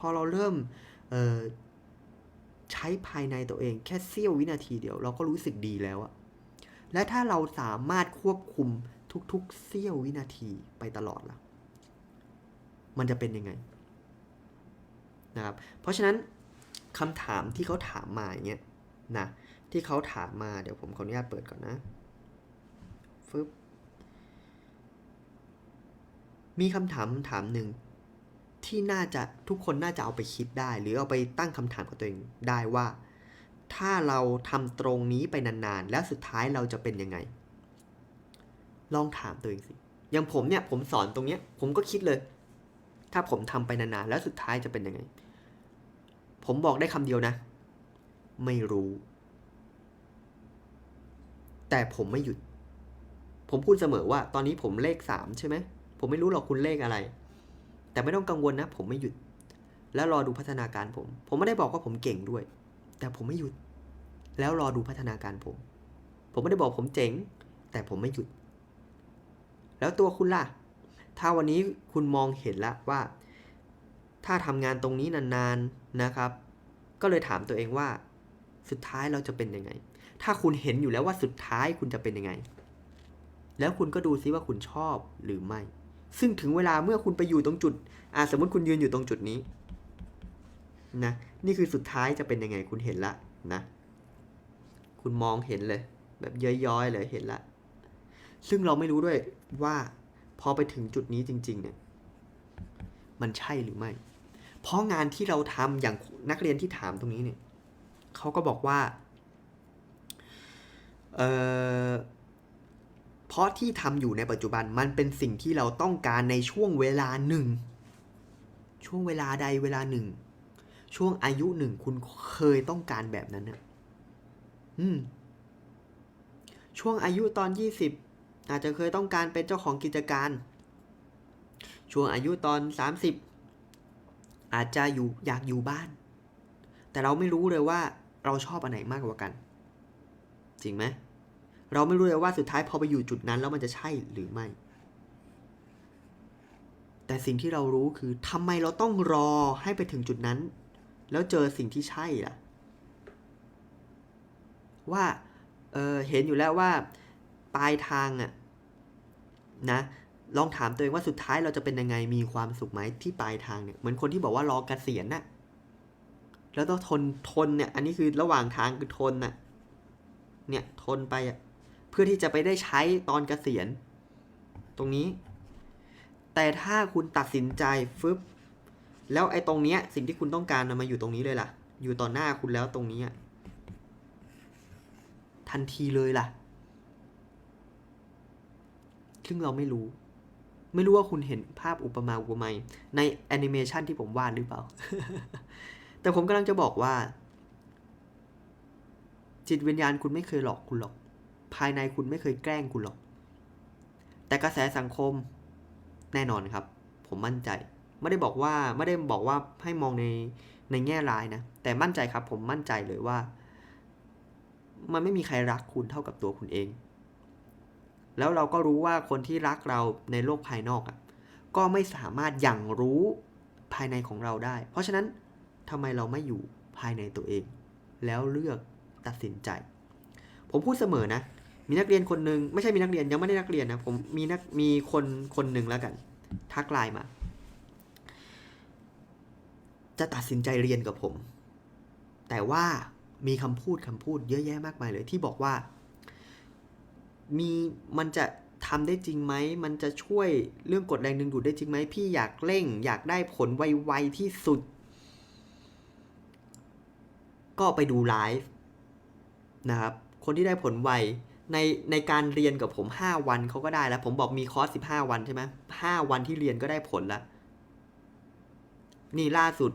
พอเราเริ่มใช้ภายในตัวเองแค่เสี้ยววินาทีเดียว เราก็รู้สึกดีแล้วอะและถ้าเราสามารถควบคุมทุกๆเสี้ยววินาทีไปตลอดล่ะ มันจะเป็นยังไงนะครับ เพราะฉะนั้นคำถามที่เขาถามมาอย่างเงี้ยนะที่เขาถามมาเดี๋ยวผมขออนุญาตเปิดก่อนนะฟึบมีคำถามถามหนึ่ง ที่น่าจะทุกคนน่าจะเอาไปคิดได้ หรือเอาไปตั้งคำถามกับตัวเองได้ว่า ถ้าเราทำตรงนี้ไปนานๆ แล้วสุดท้ายเราจะเป็นยังไง ลองถามตัวเองสิอย่างผมเนี่ยผมสอนตรงเนี้ย ผมก็คิดเลย ถ้าผมทำไปนานๆ แล้วสุดท้ายจะเป็นยังไง ผมบอกได้คำเดียวนะ ไม่รู้ แต่ผมไม่หยุด ผมพูดเสมอว่า ตอนนี้ผมเลขสามใช่ไหมผมไม่รู้หรอกคุณเลขอะไร แต่ไม่ต้องกังวลนะ ผมไม่หยุด แล้วรอดูพัฒนาการผม ผมไม่ได้บอกว่าผมเก่งด้วย แต่ผมไม่หยุด แล้วรอดูพัฒนาการผม ผมไม่ได้บอกผมเจ๋ง แต่ผมไม่หยุด แล้วตัวคุณล่ะ ถ้าวันนี้คุณมองเห็นแล้วว่า ถ้าทำงานตรงนี้นานๆนะครับ ก็เลยถามตัวเองว่า สุดท้ายเราจะเป็นยังไง ถ้าคุณเห็นอยู่แล้วว่าสุดท้ายคุณจะเป็นยังไง แล้วคุณก็ดูซิว่าคุณชอบหรือไม่ ซึ่งถึงเวลาเมื่อคุณไปอยู่ตรงจุดอ่าสมมติคุณยืนอยู่ตรงจุดนี้นะนี่คือสุดท้ายจะเป็นยังไงคุณเห็นละนะคุณมองเห็นเลย แบบย้อยๆเลยเห็นละ ซึ่งเราไม่รู้ด้วยว่าพอไปถึงจุดนี้จริง ๆ เนี่ย มันใช่หรือไม่ เพราะงานที่เราทำอย่างนักเรียนที่ถามตรงนี้เนี่ยเขาก็บอกว่า เออ เพราะที่ทำอยู่ในปัจจุบันมันเป็นสิ่งที่เราต้องการในช่วงเวลาหนึ่ง ช่วงเวลาใดเวลาหนึ่ง ช่วงอายุหนึ่งคุณเคยต้องการแบบนั้นเนี่ยอืม ช่วงอายุตอนยี่สิบอาจจะเคยต้องการเป็นเจ้าของกิจการ ช่วงอายุตอนสามสิบอาจจะอยู่อยากอยู่บ้าน แต่เราไม่รู้เลยว่าเราชอบอันไหนมากกว่ากัน จริงไหม เราไม่รู้เลยว่าสุดท้ายพอไปอยู่จุดนั้นแล้วมันจะใช่หรือไม่ แต่สิ่งที่เรารู้คือทำไมเราต้องรอให้ไปถึงจุดนั้น แล้วเจอสิ่งที่ใช่ล่ะ ว่าเเห็นอยู่แล้วว่าปลายทางอะนะลองถามตัวเองว่าสุดท้ายเราจะเป็นยังไงมีความสุขไหมที่ปลายทางเนี่ยเหมือนคนที่บอกว่ารอกเกษียณน่ะแล้วต้องทนทนเนี่ย อันนี้คือระหว่างทางคือทนน่ะเนี่ยทนไปอะ เพื่อที่จะไปได้ใช้ตอนเกษียณ ตรงนี้ แต่ถ้าคุณตัดสินใจฟึบแล้วไอ้ตรงเนี้ยสิ่งที่คุณต้องการมันมาอยู่ตรงนี้เลยล่ะ อยู่ต่อหน้าคุณแล้วตรงนี้ทันทีเลยล่ะ ซึ่งเราไม่รู้ ไม่รู้ว่าคุณเห็นภาพอุปมาอุปไมยในแอนิเมชันที่ผมวาดหรือเปล่า แต่ผมกำลังจะบอกว่า จิตวิญญาณคุณไม่เคยหลอกคุณหรอก ภายในคุณไม่เคยแกล้งคุณหรอก แต่กระแสสังคมแน่นอนครับ ผมมั่นใจ ไม่ได้บอกว่าไม่ได้บอกว่าให้มองในในแง่ร้ายนะ แต่มั่นใจครับ ผมมั่นใจเลยว่า มันไม่มีใครรักคุณเท่ากับตัวคุณเอง แล้วเราก็รู้ว่าคนที่รักเราในโลกภายนอกอะ่ะ ก็ไม่สามารถอย่างรู้ภายในของเราได้ เพราะฉะนั้นทำไมเราไม่อยู่ภายในตัวเอง แล้วเลือกตัดสินใจ ผมพูดเสมอนะ มีนักเรียนคนหนึ่งไม่ใช่มีนักเรียนยังไม่ได้นักเรียนนะผมมีนักมีคนคนหนึ่งแล้วกัน ทักไลน์มา จะตัดสินใจเรียนกับผม แต่ว่ามีคำพูดคำพูดเยอะแยะมากมายเลยที่บอกว่า มีมันจะทำได้จริงไหม มันจะช่วยเรื่องกดแรงดึงดูดได้จริงไหม พี่อยากเร่ง อยากได้ผลไวๆที่สุด ก็ไปดูไลฟ์นะครับ คนที่ได้ผลไว ในในการเรียนกับผม 5 วันเขาก็ได้แล้ว ผมบอกมีคอร์ส15 วันใช่ไหมห้าวันที่เรียนก็ได้ผลแล้ว นี่ล่าสุด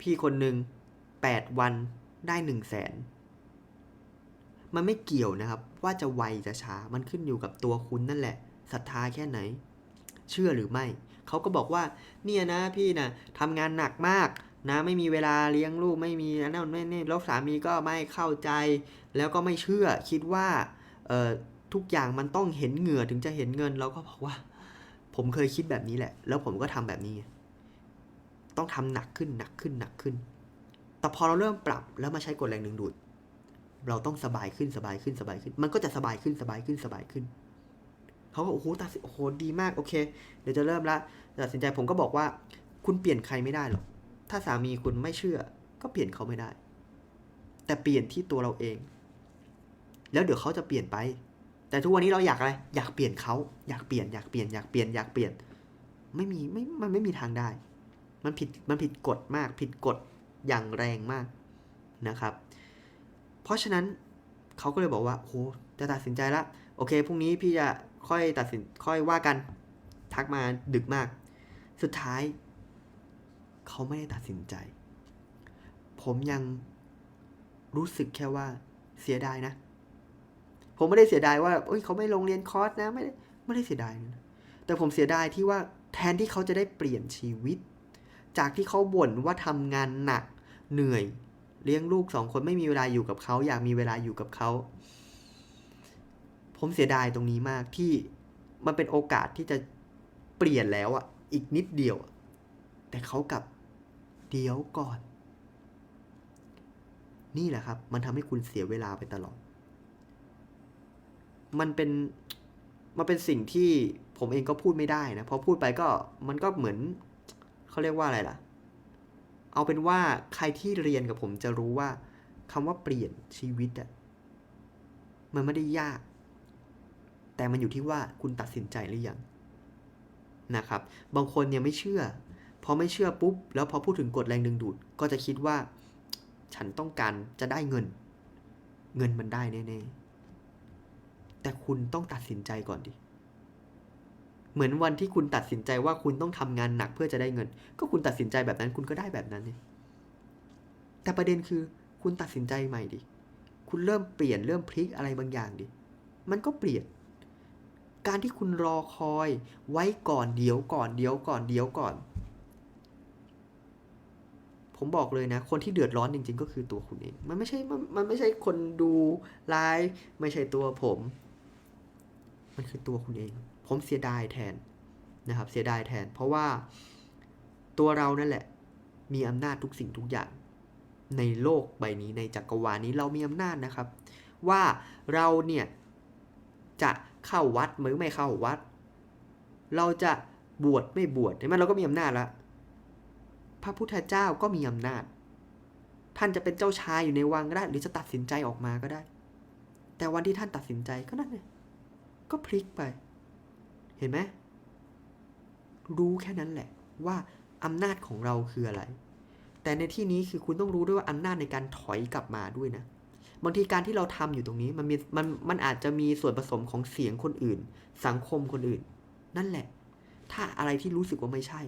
พี่คนหนึ่ง8 วันได้1 0 0 0 0แสนมันไม่เกี่ยวนะครับ ว่าจะไวจะช้ามันขึ้นอยู่กับตัวคุณนั่นแหละศรัทธาแค่ไหน เชื่อหรือไม่เขาก็บอกว่า เนี่ยนะพี่นะทำงานหนักมากนะไม่มีเวลาเลี้ยงลูกไม่มีนนั่นไม่นี่แล้วสามีก็ไม่เข้าใจ แล้วก็ไม่เชื่อคิดว่า ทุกอย่างมันต้องเห็นเหงื่อถึงจะเห็นเงินเราก็บอกว่า ผมเคยคิดแบบนี้แหละ แล้วผมก็ทำแบบนี้ ต้องทำหนักขึ้นหนักขึ้นหนักขึ้น แต่พอเราเริ่มปรับแล้วมาใช้กฎแรงดึงดูด เราต้องสบายขึ้นสบายขึ้นสบายขึ้น มันก็จะสบายขึ้นสบายขึ้นสบายขึ้นเขาก็โอ้โหตัดสินโอ้โหดีมากโอเค เดี๋ยวจะเริ่มละตัดสินใจผมก็บอกว่า คุณเปลี่ยนใครไม่ได้หรอกถ้าสามีคุณไม่เชื่อ ก็เปลี่ยนเขาไม่ได้ แต่เปลี่ยนที่ตัวเราเอง แล้วเดี๋ยวเขาจะเปลี่ยนไป แต่ทุกวันนี้เราอยากอะไร อยากเปลี่ยนเขาอยากเปลี่ยนอยากเปลี่ยนอยากเปลี่ยนอยากเปลี่ยน ไม่มีไม่มันไม่มีทางได้ มันผิดมันผิดกฎมาก ผิดกฎอย่างแรงมากนะครับ เพราะฉะนั้นเขาก็เลยบอกว่าโหจะตัดสินใจละโอเคพรุ่งนี้พี่จะค่อยตัดสินค่อยว่ากัน ทักมาดึกมาก สุดท้าย เขาไม่ได้ตัดสินใจ ผมยังรู้สึกแค่ว่าเสียดายนะ ผมไม่ได้เสียดายว่าเอ้ยเขาไม่ลงเรียนคอร์สนะไม่ได้ไม่ได้เสียดายนะแต่ผมเสียดายที่ว่าแทนที่เขาจะได้เปลี่ยนชีวิต จากที่เขาบ่นว่าทำงานหนักเหนื่อยเลี้ยงลูกสองคนไม่มีเวลาอยู่กับเขาอยากมีเวลาอยู่กับเขา ผมเสียดายตรงนี้มากที่มันเป็นโอกาสที่จะเปลี่ยนแล้วอะอีกนิดเดียว แต่เขากลับเดี๋ยวก่อน นี่แหละครับ มันทำให้คุณเสียเวลาไปตลอด มันเป็นมันเป็นสิ่งที่ผมเองก็พูดไม่ได้นะพอพูดไปก็มันก็เหมือนเขาเรียกว่าอะไรล่ะ เอาเป็นว่าใครที่เรียนกับผมจะรู้ว่าคำว่าเปลี่ยนชีวิตอะมันไม่ได้ยาก แต่มันอยู่ที่ว่าคุณตัดสินใจหรือยังนะครับ บางคนเนี่ยไม่เชื่อ พอไม่เชื่อปุ๊บ แล้วพอพูดถึงกฎแรงดึงดูด ก็จะคิดว่า ฉันต้องการจะได้เงิน เงินมันได้แน่ๆ แต่คุณต้องตัดสินใจก่อนดิ เหมือนวันที่คุณตัดสินใจว่าคุณต้องทำงานหนักเพื่อจะได้เงิน ก็คุณตัดสินใจแบบนั้นคุณก็ได้แบบนั้นเนี่ยแต่ประเด็นคือคุณตัดสินใจใหม่ดิ คุณเริ่มเปลี่ยนเริ่มพลิกอะไรบางอย่างดิ มันก็เปลี่ยน การที่คุณรอคอยไว้ก่อนเดี๋ยวก่อนเดี๋ยวก่อนเดี๋ยวก่อน ผมบอกเลยนะ คนที่เดือดร้อนจริง ๆ ก็คือตัวคุณเอง มันไม่ใช่ มันไม่ใช่คนดูไลฟ์ไม่ใช่ตัวผม มันคือตัวคุณเอง ผมเสียดายแทนนะครับ เสียดายแทน เพราะว่าตัวเรานั่นแหละ มีอำนาจทุกสิ่งทุกอย่าง ในโลกใบนี้ในจักรวาลนี้เรามีอำนาจนะครับ ว่าเราเนี่ยจะเข้าวัดหรือไม่เข้าวัด เราจะบวชไม่บวชเห็นไหมเราก็มีอำนาจล้วพระพุทธเจ้าก็มีอำนาจ ท่านจะเป็นเจ้าชายอยู่ในวังก็ได้ หรือจะตัดสินใจออกมาก็ได้ แต่วันที่ท่านตัดสินใจก็นั่นเลย ก็พลิกไป เห็นไหมรู้แค่นั้นแหละว่าอำนาจของเราคืออะไร แต่ในที่นี้คือคุณต้องรู้ด้วยว่าอำนาจในการถอยกลับมาด้วยนะบางทีการที่เราทำอยู่ตรงนี้มันมีมันมันอาจจะมีส่วนผสมของเสียงคนอื่น สังคมคนอื่น นั่นแหละ ถ้าอะไรที่รู้สึกว่าไม่ใช่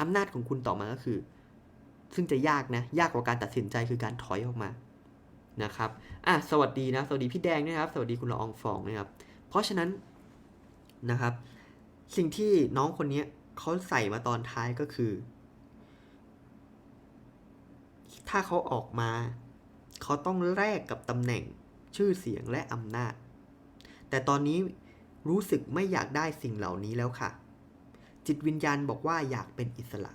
อำนาจของคุณต่อมาก็คือ ซึ่งจะยากนะ ยากกว่าการตัดสินใจคือการถอยออกมานะครับอะสวัสดีนะ สวัสดีพี่แดงนะครับ สวัสดีคุณละอองฟองนะครับ เพราะฉะนั้นนะครับ สิ่งที่น้องคนนี้เขาใส่มาตอนท้ายก็คือ ถ้าเขาออกมาเขาต้องแลกกับตำแหน่งชื่อเสียงและอำนาจ แต่ตอนนี้รู้สึกไม่อยากได้สิ่งเหล่านี้แล้วค่ะ จิตวิญญาณบอกว่าอยากเป็นอิสระ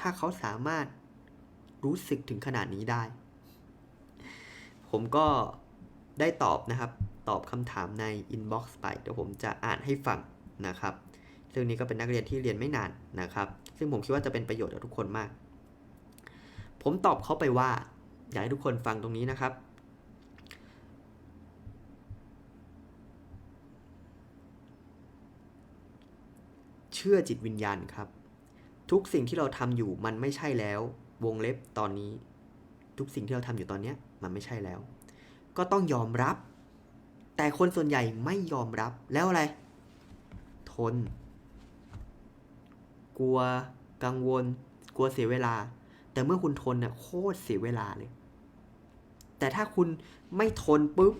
ถ้าเขาสามารถรู้สึกถึงขนาดนี้ได้ ผมก็ได้ตอบนะครับ ตอบคำถามในอินบ็อกซ์ไปเดี๋ยวผมจะอ่านให้ฟังนะครับซึ่งนี้ก็เป็นนักเรียนที่เรียนไม่นานนะครับ ซึ่งผมคิดว่าจะเป็นประโยชน์กับทุกคนมาก ผมตอบเขาไปว่า อยากให้ทุกคนฟังตรงนี้นะครับ เชื่อจิตวิญญาณครับ ทุกสิ่งที่เราทำอยู่มันไม่ใช่แล้ว วงเล็บตอนนี้ ทุกสิ่งที่เราทำอยู่ตอนเนี้ยมันไม่ใช่แล้ว ก็ต้องยอมรับ แต่คนส่วนใหญ่ไม่ยอมรับแล้วอะไร ทน กลัวกังวล กลัวเสียเวลา แต่เมื่อคุณทนเนี่ยโคตรเสียเวลาเลย แต่ถ้าคุณไม่ทนปุ๊บ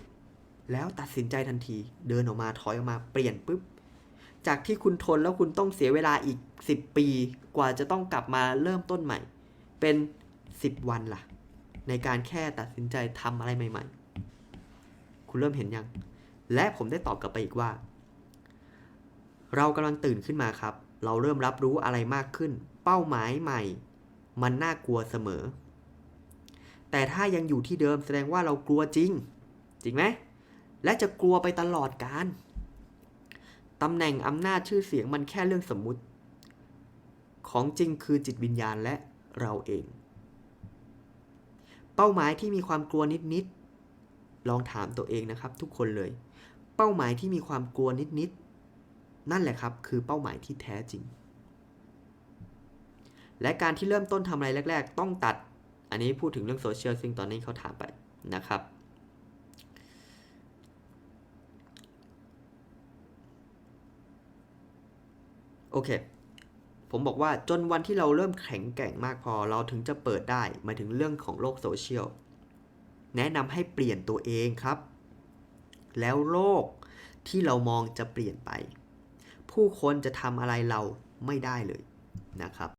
แล้วตัดสินใจทันที เดินออกมาถอยออกมาเปลี่ยนปุ๊บ จากที่คุณทนแล้วคุณต้องเสียเวลาอีก 10 ปี กว่าจะต้องกลับมาเริ่มต้นใหม่ เป็น 10 วันล่ะ ในการแค่ตัดสินใจทำอะไรใหม่ ๆ คุณเริ่มเห็นยัง และผมได้ตอบกลับไปอีกว่า เรากำลังตื่นขึ้นมาครับ เราเริ่มรับรู้อะไรมากขึ้น เป้าหมายใหม่ มันน่ากลัวเสมอ แต่ถ้ายังอยู่ที่เดิมแสดงว่าเรากลัวจริง จริงไหม และจะกลัวไปตลอดการตำแหน่งอำนาจชื่อเสียงมันแค่เรื่องสมมุติ ของจริงคือจิตวิญญาณและเราเอง เป้าหมายที่มีความกลัวนิดๆ ลองถามตัวเองนะครับ ทุกคนเลย เป้าหมายที่มีความกลัวนิดๆ นั่นแหละครับ คือเป้าหมายที่แท้จริง และการที่เริ่มต้นทำอะไรแรก ๆ ต้องตัด อันนี้พูดถึงเรื่องโซเชียลซึ่งตอนนี้เขาถามไปนะครับโอเค ผมบอกว่าจนวันที่เราเริ่มแข็งแกร่งมากพอเราถึงจะเปิดได้มาถึงเรื่องของโลกโซเชียล แนะนำให้เปลี่ยนตัวเองครับ แล้วโลกที่เรามองจะเปลี่ยนไป ผู้คนจะทำอะไรเราไม่ได้เลยนะครับ